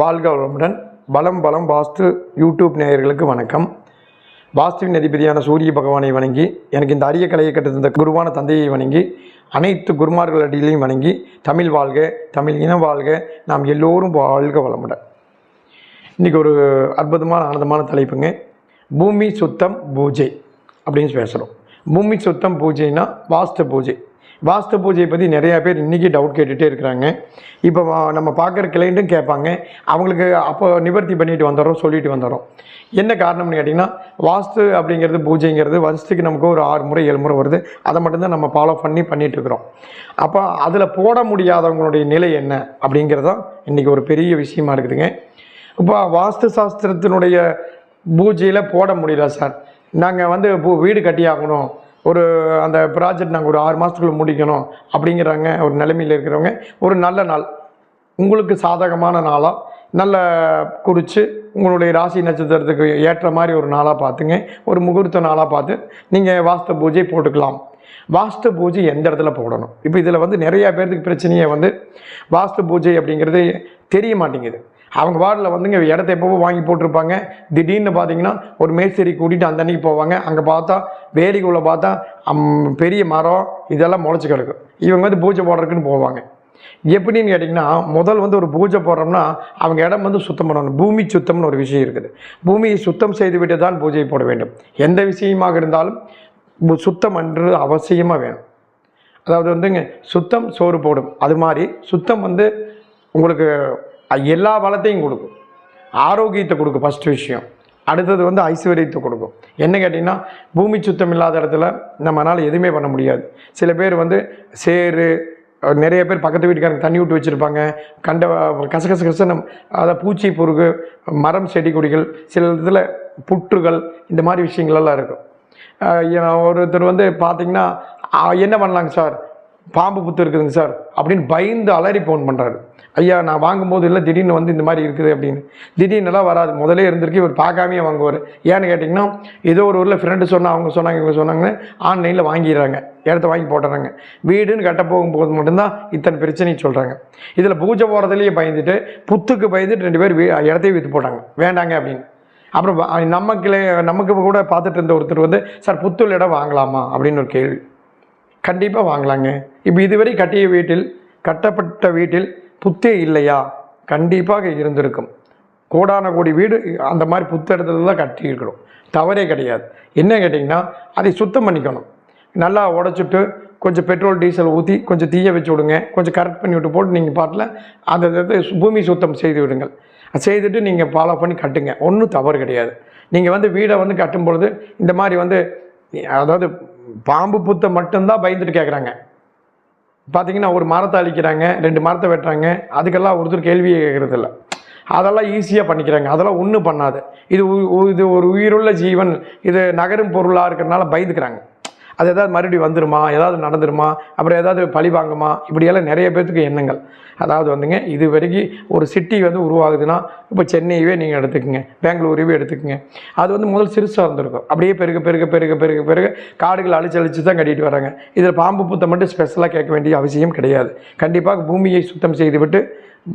வாழ்க வளமுடன். பலம் பலம் வாஸ்து யூடியூப் நேயர்களுக்கு வணக்கம். வாஸ்துவின் அதிபதியான சூரிய பகவானை வணங்கி எனக்கு இந்த அரிய கலையை கற்றுத்தந்த குருவான தந்தையை வணங்கி அனைத்து குருமார்கள் அடியிலையும் வணங்கி தமிழ் வாழ்க தமிழ் இன வாழ்க நாம் எல்லோரும் வாழ்க வளமுடன். இன்றைக்கி ஒரு அற்புதமான ஆனந்தமான தலைப்புங்க. பூமி சுத்தம் பூஜை அப்படின்னு பேசுகிறோம் பூமி சுத்தம் பூஜைனா வாஸ்து பூஜை. வாஸ்து பூஜையை பற்றி நிறையா பேர் இன்றைக்கி டவுட் கேட்டுகிட்டே இருக்கிறாங்க. இப்போ நம்ம பார்க்குற கிளைண்ட்டும் கேட்பாங்க. அவங்களுக்கு அப்போ நிவர்த்தி பண்ணிட்டு வந்துடுறோம் சொல்லிட்டு வந்துடுறோம். என்ன காரணம்னு கேட்டிங்கன்னா வாஸ்து அப்படிங்கிறது பூஜைங்கிறது வருஷத்துக்கு நமக்கு ஒரு ஆறு முறை ஏழு முறை வருது. அதை மட்டும்தான் நம்ம ஃபாலோ பண்ணி பண்ணிகிட்ருக்குறோம் அப்போ அதில் போட முடியாதவங்களுடைய நிலை என்ன? அப்படிங்கிறது தான் இன்றைக்கி ஒரு பெரிய விஷயமா இருக்குதுங்க. இப்போ வாஸ்து சாஸ்திரத்தினுடைய பூஜையில் போட முடியல சார். நாங்கள் வந்து இப்போ வீடு கட்டியாகணும். ஒரு அந்த ப்ராஜெக்ட் நாங்கள் ஒரு ஆறு மாதத்துக்குள்ளே முடிக்கணும் அப்படிங்கிறாங்க ஒரு நிலைமையில் இருக்கிறவங்க. ஒரு நல்ல நாள். உங்களுக்கு சாதகமான நாளாக நல்ல குறித்து உங்களுடைய ராசி நட்சத்திரத்துக்கு ஏற்ற மாதிரி ஒரு நாளாக பார்த்துங்க. ஒரு முகூர்த்த நாளாக பார்த்து நீங்கள் வாஸ்து பூஜை போட்டுக்கலாம். வாஸ்து பூஜை எந்த இடத்துல போடணும்? இப்போ இதில் வந்து நிறையா பேர்த்துக்கு பிரச்சனையே வந்து வாஸ்து பூஜை அப்படிங்கிறது தெரிய மாட்டேங்குது. அவங்க வார்டில் வந்துங்க இடத்த எப்போவோ வாங்கி போட்டிருப்பாங்க. திடீர்னு பார்த்தீங்கன்னா ஒரு மேஸ்திரி கூட்டிகிட்டு அந்த அன்னைக்கு போவாங்க. அங்கே பார்த்தா வேலிக்குள்ளே பார்த்தா அம், பெரிய மரம் இதெல்லாம் முளைச்சி கிடக்கும் இவங்க வந்து பூஜை போடுறதுக்குன்னு போவாங்க. எப்படின்னு கேட்டிங்கன்னா முதல் வந்து ஒரு பூஜை போடுறோம்னா அவங்க இடம் வந்து சுத்தம் பண்ணணும். பூமி சுத்தம்னு ஒரு விஷயம் இருக்குது. பூமியை சுத்தம் செய்துவிட்டு தான் பூஜை போட வேண்டும். எந்த விஷயமாக இருந்தாலும் சுத்தம் என்று அவசியமாக வேணும். அதாவது வந்துங்க சுத்தம் சோறு போடும். அது மாதிரி சுத்தம் வந்து உங்களுக்கு எல்லா வளத்தையும் கொடுக்கும். ஆரோக்கியத்தை கொடுக்கும் ஃபஸ்ட்டு விஷயம். அடுத்தது வந்து ஐஸ்வர்யத்தை கொடுக்கும். என்ன கேட்டிங்கன்னா பூமி சுத்தம் இல்லாத இடத்துல நம்மளால் எதுவுமே பண்ண முடியாது. சில பேர் வந்து சேரு நிறைய பேர் பக்கத்து வீட்டுக்காரங்க தண்ணி விட்டு வச்சுருப்பாங்க. கண்ட கசகச கசனம் அதாவது பூச்சி புருகு மரம் செடி கொடிகள் சில இதில் புற்றுகள் இந்த மாதிரி விஷயங்கள்லாம் இருக்கும். ஒருத்தர் வந்து பார்த்தீங்கன்னா என்ன பண்ணலாங்க சார்? பாம்பு புத்து இருக்குதுங்க சார். அப்படின்னு பயந்து அலறி ஃபோன் பண்ணுறாரு ஐயா நான் வாங்கும்போது இல்லை திடீர்னு வந்து இந்த மாதிரி இருக்குது அப்படின்னு. திடீர்னுலாம் வராது. முதலே இருந்திருக்கு இவர் பார்க்காமையே வாங்குவார். ஏன்னு கேட்டிங்கன்னா ஏதோ ஒரு ஊரில் ஃப்ரெண்டு சொன்னால் அவங்க சொன்னாங்க இவங்க சொன்னாங்க ஆன்லைனில் வாங்கிடுறாங்க. இடத்த வாங்கி போட்டுறாங்க. வீடுன்னு கட்ட போகும்போது மட்டும்தான் இத்தனை பிரச்சனையும் சொல்கிறாங்க இதில் பூஜை போகிறதுலேயே பயந்துட்டு புத்துக்கு பயந்துட்டு ரெண்டு பேர் வீ இடத்தையும் விற்று போட்டாங்க. வேண்டாங்க அப்படின்னு. அப்புறம் நமக்கு நமக்கு கூட பார்த்துட்டு இருந்த ஒருத்தர் வந்து சார் புத்தூர் இடம் வாங்கலாமா? அப்படின்னு ஒரு கேள்வி. கண்டிப்பாக வாங்கலாங்க. இப்போ இதுவரை கட்டிய வீட்டில் கட்டப்பட்ட வீட்டில் புத்தே இல்லையா? கண்டிப்பாக இருந்திருக்கும். கோடான கோடி வீடு அந்த மாதிரி புத்த தான் கட்டியிருக்கிறோம். தவறே கிடையாது. என்ன கேட்டிங்கன்னா அதை சுத்தம் பண்ணிக்கணும். நல்லா உடச்சிட்டு கொஞ்சம் பெட்ரோல் டீசல் ஊற்றி கொஞ்சம் தீய வச்சு விடுங்க. கொஞ்சம் கரெக்ட் பண்ணி விட்டு போட்டு நீங்கள் பாட்டில் அந்த இது பூமி சுத்தம் செய்து விடுங்கள். செய்துட்டு நீங்கள் ஃபாலோ பண்ணி கட்டுங்க. ஒன்றும் தவறு கிடையாது. நீங்கள் வந்து வீடை வந்து கட்டும் பொழுது இந்த மாதிரி வந்து அதாவது பாம்பு புத்தை மட்டும்தான் பயந்துட்டு கேட்குறாங்க பார்த்தீங்கன்னா ஒரு மரத்தை அழிக்கிறாங்க ரெண்டு மரத்தை வெட்டுறாங்க அதுக்கெல்லாம் ஒருத்தர் கேள்வியே கேட்குறதில்ல அதெல்லாம் ஈஸியாக பண்ணிக்கிறாங்க. அதெல்லாம் ஒன்றும் பண்ணாது. இது உ- உ- இது ஒரு உயிருள்ள ஜீவன். இது நகரும் பொருளாக இருக்கிறனால பயந்துக்கிறாங்க. அது ஏதாவது மறுபடியும் வந்துருமா? ஏதாவது நடந்துருமா? அப்புறம் ஏதாவது பழி வாங்குமா? இப்படியெல்லாம் நிறைய பேர்த்துக்கு எண்ணங்கள். அதாவது வந்துங்க இது வரைக்கும் ஒரு சிட்டி வந்து உருவாகுதுன்னா இப்போ சென்னையவே நீங்கள் எடுத்துக்கோங்க பெங்களூரையவே எடுத்துக்கோங்க. அது வந்து முதல் சிறுசாக இருந்திருக்கும். அப்படியே பெருக பெருக பெருக பெருக பெருக காடுகள் அழிச்சு அழிச்சு தான் கட்டிட்டு வராங்க. இதில் பாம்பு புத்தம் மட்டும் ஸ்பெஷலாக கேட்க வேண்டிய அவசியம் கிடையாது. கண்டிப்பாக பூமியை சுத்தம் செய்துவிட்டு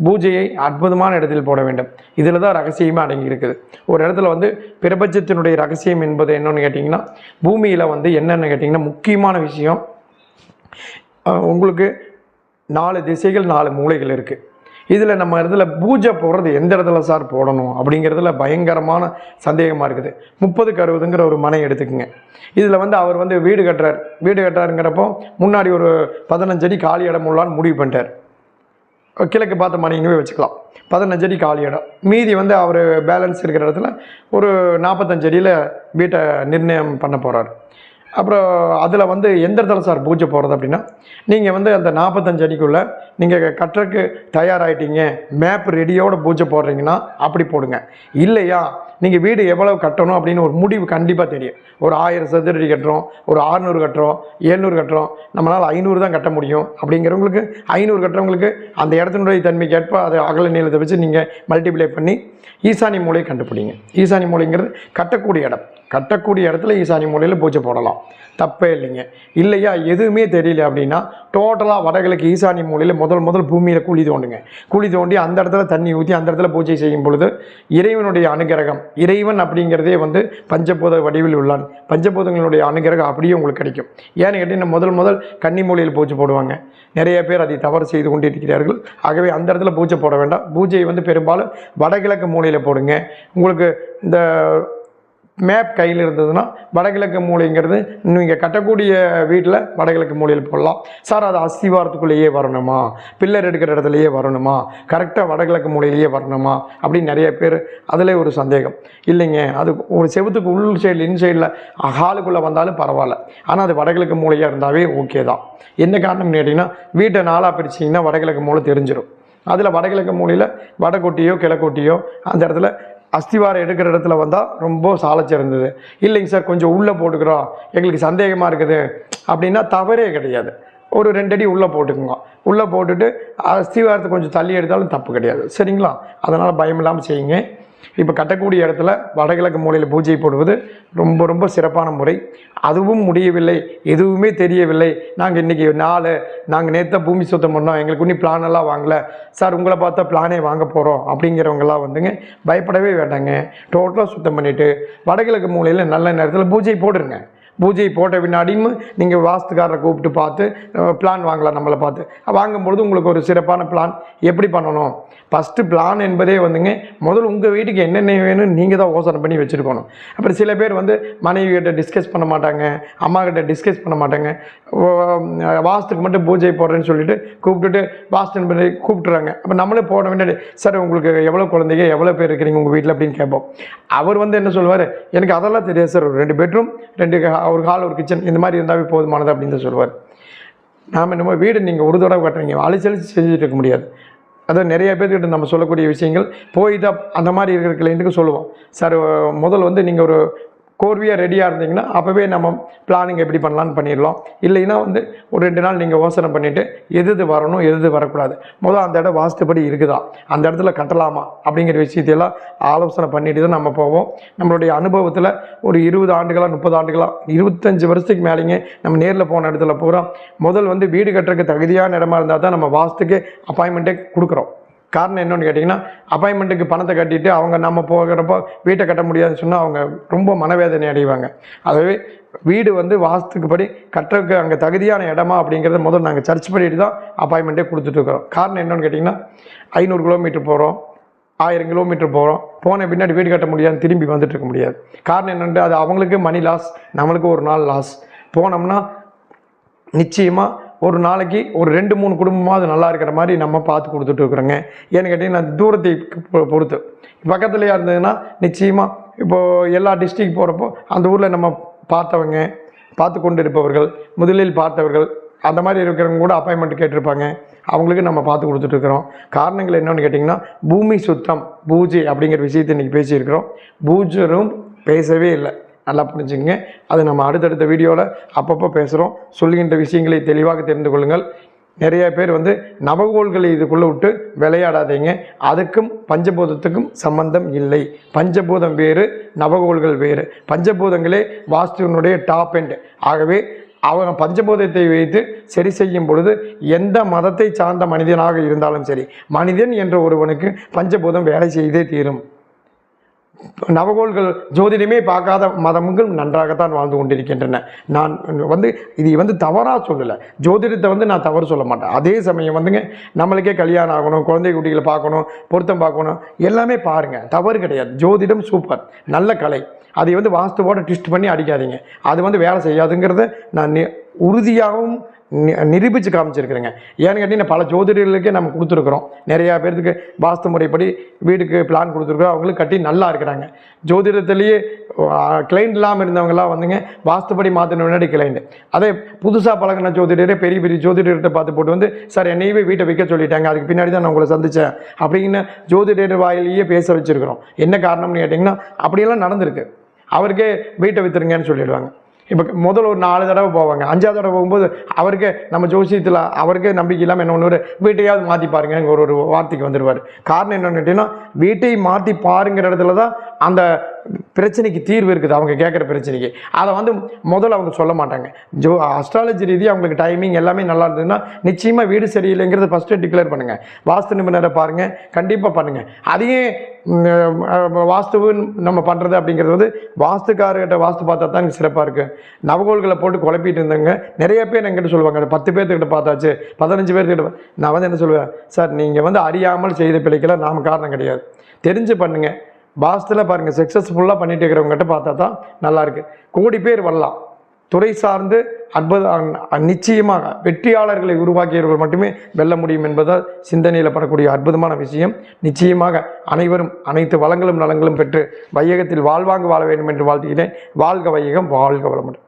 பூஜையை அற்புதமான இடத்தில் போட வேண்டும். இதில் தான் ரகசியமே அடங்கி இருக்குது ஒரு இடத்துல வந்து பிரபஞ்சத்தினுடைய ரகசியம் என்பது என்னன்னு கேட்டிங்கன்னா பூமியில் வந்து என்னென்னு கேட்டிங்கன்னா முக்கியமான விஷயம் உங்களுக்கு நாலு திசைகள் நாலு மூலைகள் இருக்குது இதில் நம்ம இடத்துல பூஜை போடுறது எந்த இடத்துல சார் போடணும் அப்படிங்கிறதுல பயங்கரமான சந்தேகமாக இருக்குது. முப்பதுக்கு அறுபதுங்கிற ஒரு மனை எடுத்துக்கோங்க. இதில் வந்து அவர் வந்து வீடு கட்டுறார். வீடு கட்டுறாருங்கிறப்போ முன்னாடி ஒரு பதினஞ்சடி காலி இடம் உள்ளான்னு முடிவு பண்ணிட்டார். கிழக்கு பார்த்த மனையுமே வச்சுக்கலாம். பதினஞ்சு அடி காலி இடம். மீதி வந்து அவர் பேலன்ஸ் இருக்கிற இடத்துல ஒரு நாற்பத்தஞ்சு அடியில் வீட்டை நிர்ணயம் பண்ண போகிறாரு அப்புறம் அதில் வந்து எந்த இடத்துல சார் பூஜை போகிறது அப்படின்னா நீங்கள் வந்து அந்த நாற்பத்தஞ்சு அடிக்குள்ளே நீங்கள் கட்டுறக்கு தயாராகிட்டீங்க மேப் ரெடியோட பூஜை போடுறீங்கன்னா அப்படி போடுங்க. இல்லையா? நீங்கள் வீடு எவ்வளவு கட்டணும் அப்படின்னு ஒரு முடிவு கண்டிப்பாக தெரியும். ஒரு ஆயிரம் சதுரடி கட்டுறோம் ஒரு ஆறுநூறு கட்டுறோம் ஏழ்நூறு கட்டுறோம் நம்மளால் ஐநூறு தான் கட்ட முடியும். அப்படிங்கிறவங்களுக்கு ஐநூறு கட்டுறவங்களுக்கு அந்த இடத்தினுடைய தன்மைக்கு ஏற்ப அது அகல நீளத்தை வச்சு நீங்கள் மல்டிப்ளை பண்ணி ஈசானி மூலையை கண்டுபிடிங்க. ஈசானி மூலைங்கிறது கட்டக்கூடிய இடம். கட்டக்கூடிய இடத்துல ஈசானி மூலையில் பூஜை போடலாம். தப்பே இல்லைங்க. இல்லையா? எதுவுமே தெரியல அப்படின்னா டோட்டலாக வடகிழக்கு ஈசானி மூலையில் முதல் முதல் பூமியில் குழி தோண்டுங்க. குழி தோண்டி அந்த இடத்துல தண்ணி ஊற்றி அந்த இடத்துல பூஜை செய்யும் பொழுது இறைவனுடைய அனுகிரகம் இறைவன் அப்படிங்கிறதே வந்து பஞ்சபூத வடிவில் உள்ளான் பஞ்சபூதங்களுடைய அனுகிரகம் அப்படியே உங்களுக்கு கிடைக்கும். ஏன்னு கேட்டீங்கன்னா முதல் முதல் கன்னி மூலையில் பூஜை போடுவாங்க. நிறைய பேர் அதை தவறு செய்து கொண்டிருக்கிறார்கள். ஆகவே அந்த இடத்துல பூஜை போட வேண்டாம். பூஜையை வந்து பெரும்பாலும் வடகிழக்கு மூலையில் போடுங்க. உங்களுக்கு இந்த மேப் கையில் இருந்ததுன்னா வடகிழக்கு மூலைங்கிறது நீங்கள் கட்டக்கூடிய வீட்டில் வடகிழக்கு மூலையில் போடலாம். சார் அது அஸ்திவாரத்துக்குள்ளேயே வரணுமா? பில்லர் எடுக்கிற இடத்துலையே வரணுமா? கரெக்டாக வடகிழக்கு மூலையிலேயே வரணுமா? அப்படின்னு நிறைய பேர் அதில் ஒரு சந்தேகம். இல்லைங்க அது ஒரு செவுத்துக்கு உள் சைடில் இன் சைடில் ஹாலுக்குள்ளே வந்தாலும் பரவாயில்ல. ஆனால் அது வடகிழக்கு மூலையாக இருந்தாவே ஓகே தான். என்ன காரணம்னு கேட்டிங்கன்னா வீட்டை நாளாக பிரிச்சிங்கன்னா வடகிழக்கு மூலை தெரிஞ்சிடும் அதில் வடகிழக்கு மூலையில் வடகொட்டியோ கிழக்கொட்டியோ அந்த இடத்துல அஸ்திவாரம் எடுக்கிற இடத்துல வந்தால் ரொம்ப சாலச்சிறந்தது இல்லைங்க சார் கொஞ்சம் உள்ளே போட்டுக்கிறோம். எங்களுக்கு சந்தேகமாக இருக்குது. அப்படின்னா தவறே கிடையாது. ஒரு ரெண்டடி உள்ளே போட்டுக்குங்க. உள்ளே போட்டுட்டு அஸ்திவாரத்தை கொஞ்சம் தள்ளி எடுத்தாலும் தப்பு கிடையாது. சரிங்களா? அதனால் பயம் இல்லாமல் செய்யுங்க. இப்போ கட்டக்கூடிய இடத்துல வடகிழக்கு மூலையில் பூஜை போடுவது ரொம்ப ரொம்ப சிறப்பான முறை. அதுவும் முடியவில்லை எதுவுமே தெரியவில்லை. நாங்கள் இன்றைக்கி நாலு நாங்கள் நேற்று பூமி சுத்தம் பண்ணோம் எங்களுக்கு இன்னும் பிளான் எல்லாம் சார் உங்களை பார்த்தா பிளானே வாங்க போகிறோம் அப்படிங்கிறவங்கெல்லாம் வந்துங்க பயப்படவே வேண்டாங்க. டோட்டலாக சுத்தம் பண்ணிவிட்டு வடகிழக்கு மூலையில் நல்ல நேரத்தில் பூஜை போடுங்க. பூஜை போட்ட பின்னாடியும் நீங்கள் வாஸ்துக்காரரை கூப்பிட்டு பார்த்து பிளான் வாங்கலாம் நம்மளை பார்த்து. வாங்கும்பொழுது உங்களுக்கு ஒரு சிறப்பான பிளான் எப்படி பண்ணணும்? ஃபஸ்ட்டு பிளான் என்பதே வந்துங்க முதல்ல உங்கள் வீட்டுக்கு என்னென்ன வேணும்னு நீங்கள் தான் யோசனை பண்ணி வச்சுருக்கணும். அப்புறம் சில பேர் வந்து மனைவி கிட்ட டிஸ்கஸ் பண்ண மாட்டாங்க அம்மா கிட்ட டிஸ்கஸ் பண்ண மாட்டாங்க. ஓ, வாஸ்துக்கு மட்டும் பூஜை போடுறேன்னு சொல்லிட்டு கூப்பிட்டுட்டு வாஸ்து பண்ணி கூப்பிட்டுறாங்க. அப்போ நம்மளே போட வேண்டிய சார் உங்களுக்கு எவ்வளோ குழந்தைங்க எவ்வளோ பேர் இருக்கிறீங்க உங்கள் வீட்டில் அப்படின்னு கேட்போம். அவர் வந்து என்ன சொல்லுவார் எனக்கு அதெல்லாம் தெரியாது சார். ஒரு ரெண்டு பெட்ரூம் ரெண்டு ஒரு ஹால் ஒரு கிச்சன் இந்த மாதிரி இருந்தாவே போதுமானது அப்படின்னு தான் சொல்லுவார் நாம் என்னமோ வீடு நீங்கள் ஒரு தடவை கட்டுறீங்க அழிச்சு அழிச்சு செஞ்சுட்டு இருக்க முடியாது. அதான் நிறைய பேர்கிட்ட நம்ம சொல்லக்கூடிய விஷயங்கள் போய் தான் அந்த மாதிரி இருக்கிற கிளைண்ட்டுக்கு சொல்லுவோம். சார் முதல் வந்து நீங்கள் ஒரு கோர்வையாக ரெடியாக இருந்தீங்கன்னா அப்போவே நம்ம பிளானிங் எப்படி பண்ணலான்னு பண்ணிடலாம். இல்லைன்னா வந்து ஒரு ரெண்டு நாள் நீங்கள் யோசனை பண்ணிவிட்டு எது எது வரணும் எது எது வரக்கூடாது. முதல் அந்த இடம் வாஸ்துப்படி இருக்குதா? அந்த இடத்துல கட்டலாமா? அப்படிங்கிற விஷயத்தையெல்லாம் ஆலோசனை பண்ணிட்டு தான் நம்ம போவோம். நம்மளுடைய அனுபவத்தில் ஒரு இருபது ஆண்டுகளாக முப்பது ஆண்டுகளாக இருபத்தஞ்சி வருஷத்துக்கு மேலேங்க நம்ம நேரில் போன இடத்துல பூரா முதல் வந்து வீடு கட்டுறதுக்கு தகுதியான இடமா இருந்தால் தான் நம்ம வாஸ்துக்கு அப்பாயின்மெண்ட்டே கொடுக்குறோம். காரணம் என்னென்னு கேட்டிங்கன்னா அப்பாயின்மெண்ட்டுக்கு பணத்தை கட்டிட்டு அவங்க நம்ம போகிறப்போ வீட்டை கட்ட முடியாதுன்னு சொன்னால் அவங்க ரொம்ப மனவேதனை அடைவாங்க. ஆகவே வீடு வந்து வாஸ்துக்கு படி கட்டுறதுக்கு அங்கே தகுதியான இடமா அப்படிங்கிறத முதல் நாங்கள் சர்ச் பண்ணிட்டு தான் அப்பாயின்மெண்ட்டே கொடுத்துட்ருக்குறோம் காரணம் என்னென்னு கேட்டிங்கன்னா ஐநூறு கிலோமீட்டர் போகிறோம் ஆயிரம் கிலோமீட்டர் போகிறோம் போன பின்னாடி வீடு கட்ட முடியாது திரும்பி வந்துட்டு இருக்க முடியாது. காரணம் என்னென்று அது அவங்களுக்கு மணி லாஸ் நம்மளுக்கு ஒரு நாள் லாஸ் போனோம்னா நிச்சயமாக ஒரு நாளைக்கு ஒரு ரெண்டு மூணு குடும்பமாவது நல்லா இருக்கிற மாதிரி நம்ம பார்த்து கொடுத்துட்டு இருக்கிறோங்க. ஏன்னு கேட்டிங்கன்னா தூரத்தை பொறுத்து. பக்கத்துலையாக இருந்ததுன்னா நிச்சயமாக இப்போது எல்லா டிஸ்ட்ரிக் போகிறப்போ அந்த ஊரில் நம்ம பார்த்தவங்க பார்த்து கொண்டு இருப்பவர்கள் முதலில் பார்த்தவர்கள் அந்த மாதிரி இருக்கிறவங்க கூட அப்பாயின்மெண்ட் கேட்டிருப்பாங்க. அவங்களுக்கு நம்ம பார்த்து கொடுத்துட்ருக்குறோம் காரணங்கள் என்னென்னு கேட்டிங்கன்னா பூமி சுத்தம் பூஜை அப்படிங்கிற விஷயத்தை இன்றைக்கி பேசியிருக்கிறோம். பூஜரும் பேசவே இல்லை. நல்லா புரிஞ்சுங்க அது நம்ம அடுத்தடுத்த வீடியோவில் அப்பப்போ பேசுகிறோம் சொல்லுகின்ற விஷயங்களை தெளிவாக தெரிந்து கொள்ளுங்கள். நிறைய பேர் வந்து நவகோள்களை இதுக்குள்ளே விட்டு விளையாடாதீங்க. அதுக்கும் பஞ்சபூதத்துக்கும் சம்பந்தம் இல்லை. பஞ்சபூதம் வேறு நவகோள்கள் வேறு. பஞ்சபூதங்களே வாஸ்துவினுடைய டாப் எண்ட் ஆகவே அவங்க பஞ்சபூதத்தை வைத்து சரி செய்யும் பொழுது எந்த மதத்தை சார்ந்த மனிதனாக இருந்தாலும் சரி மனிதன் என்ற ஒருவனுக்கு பஞ்சபூதம் வேலை செய்தே தீரும். நவகோள்கள் ஜோதிடமே பார்க்காத மதங்கள் நன்றாகத்தான் வாழ்ந்து கொண்டிருக்கின்றன. நான் வந்து இது வந்து தவறாக சொல்லலை. ஜோதிடத்தை வந்து நான் தவறு சொல்ல மாட்டேன். அதே சமயம் வந்துங்க நம்மளுக்கே கல்யாணம் ஆகணும் குழந்தை குட்டிகளை பார்க்கணும் பொருத்தம் பார்க்கணும் எல்லாமே பாருங்கள் தவறு கிடையாது. ஜோதிடம் சூப்பர் நல்ல கலை. அதை வந்து வாஸ்துவோட ட்விஸ்ட் பண்ணி அடிக்காதீங்க. அது வந்து வேலை செய்யாதுங்கிறத நான் உறுதியாகவும் நிரூபித்து காமிச்சிருக்கிறேங்க. ஏன்னு கேட்டிங்கன்னா பல ஜோதிடர்களுக்கே நம்ம கொடுத்துருக்குறோம். நிறையா பேர்த்துக்கு வாஸ்து முறைப்படி வீட்டுக்கு பிளான் கொடுத்துருக்குறோம். அவங்களுக்கு கட்டி நல்லா இருக்கிறாங்க. ஜோதிடத்துலேயே கிளைண்ட் இல்லாமல் இருந்தவங்களாம் வந்துங்க வாஸ்துப்படி மாற்றின முன்னாடி கிளைண்ட் அதே புதுசாக பழகின ஜோதிடரே பெரிய பெரிய ஜோதிடர்கிட்ட பார்த்து போட்டு வந்து சார் என்னையவே வீட்டை விற்க சொல்லிட்டாங்க. அதுக்கு பின்னாடி தான் நான் உங்களை சந்தித்தேன் அப்படின்னு ஜோதிடர் வாயிலேயே பேச வச்சுருக்கிறோம். என்ன காரணம்னு கேட்டிங்கன்னா அப்படியெல்லாம் நடந்திருக்கு. அவருக்கே வீட்டை விற்றுருங்கன்னு சொல்லிடுவாங்க. இப்போ முதல்ல ஒரு நாலு தடவை போவாங்க. அஞ்சாவது தடவை போகும்போது அவருக்கே நம்ம ஜோசியத்தில் அவருக்கே நம்பிக்கை இல்லாமல் என்ன ஒன்று வீட்டையாவது மாற்றி பாருங்க ஒரு ஒரு வார்த்தைக்கு வந்துடுவார் காரணம் என்னன்னு கேட்டிங்கன்னா வீட்டை மாற்றி பாருங்கிற இடத்துல தான் அந்த பிரச்சனைக்கு தீர்வு இருக்குது அவங்க கேட்குற பிரச்சனைக்கு. அதை வந்து முதல்ல அவங்க சொல்ல மாட்டாங்க. ஜோ அஸ்ட்ராலஜி ரீதி அவங்களுக்கு டைமிங் எல்லாமே நல்லா இருந்ததுன்னா நிச்சயமாக வீடு சரியில்லைங்கிறத ஃபஸ்ட்டு டிக்ளேர் பண்ணுங்கள் வாஸ்து நிபுணரை பாருங்கள் கண்டிப்பாக பண்ணுங்கள் அதையே வாஸ்துவுன்னு வாஸ்துவு நம்ம பண்ணுறது அப்படிங்கிறது வந்து வாஸ்துக்காரர்கிட்ட வாஸ்து பார்த்தா தான் சிறப்பாக இருக்குது நவகோள்களை போட்டு குழப்பிட்டு இருந்தாங்க நிறைய பேர் என்கிட்ட சொல்லுவாங்க பத்து பேர்த்துக்கிட்ட பார்த்தாச்சு பதினஞ்சு பேர்த்துக்கிட்ட நான் வந்து என்ன சொல்லுவேன் சார் நீங்கள் வந்து அறியாமல் செய்த பிழைக்கெல்லாம் நாம் காரணம் கிடையாது. தெரிஞ்சு பண்ணுங்கள் வாஸ்துல பாருங்கள் சக்ஸஸ்ஃபுல்லாக பண்ணிட்டு இருக்கிறவங்ககிட்ட பார்த்தா தான் நல்லாயிருக்கு. கோடி பேர் வரலாம். துறை சார்ந்து அற்புத நிச்சயமாக வெற்றியாளர்களை உருவாக்கியவர்கள் மட்டுமே வெல்ல முடியும் என்பதால் சிந்தனையில் படக்கூடிய அற்புதமான விஷயம். நிச்சயமாக அனைவரும் அனைத்து வளங்களும் நலங்களும் பெற்று வையகத்தில் வாழ்வாங்க வாழ வேண்டும் என்று வாழ்த்துகிறேன். வாழ்க வையகம் வாழ்க வளமுடன்.